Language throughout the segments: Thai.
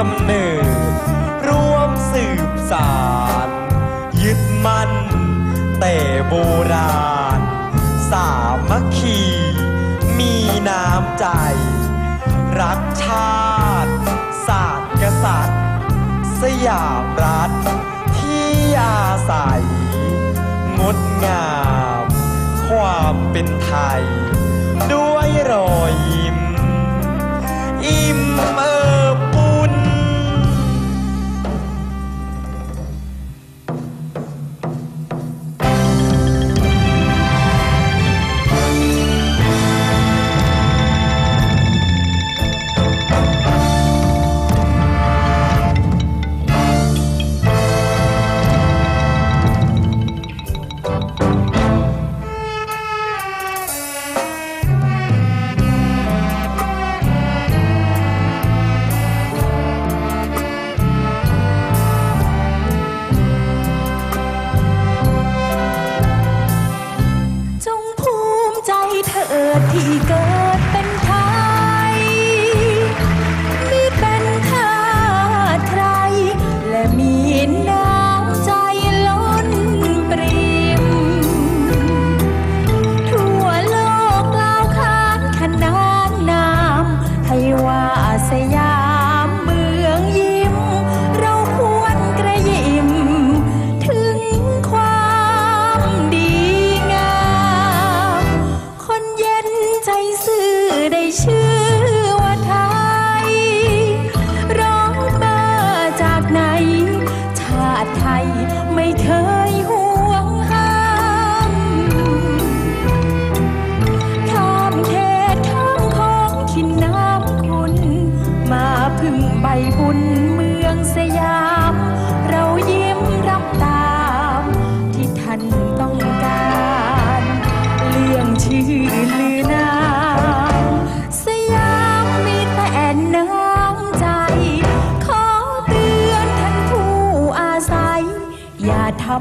กำเนิดร่วมสืบสารยึดมั่นแต่โบราณ สามัคคี มีน้ำใจ รักชาติ ศาสตร์กษัตริย์ สยามรัฐที่อาศัย งดงาม ความเป็นไทย ด้วยรอยยิ้ม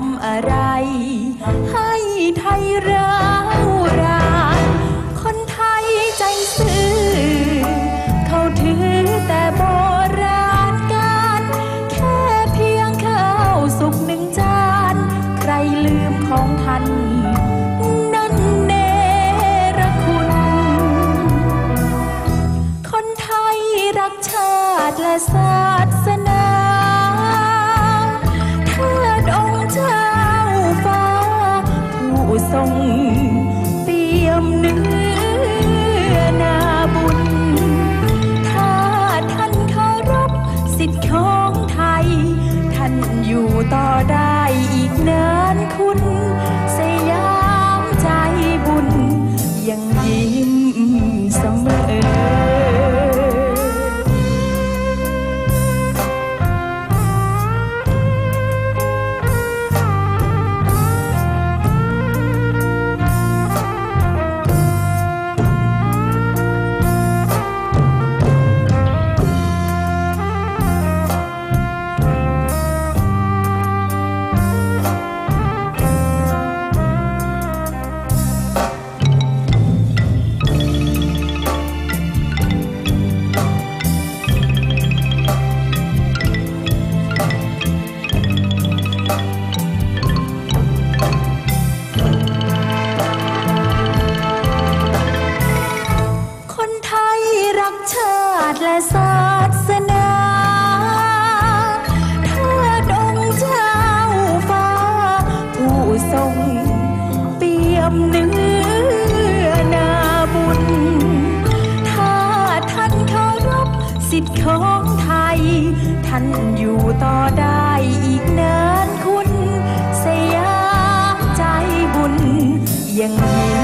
ำอะไร ให้ไทยร้าวรานคนไทยใจซื่อ สิทธิ์ของไทย ท่านอยู่ต่อได้อีกเนินคุณ สยามใจบุญยังยื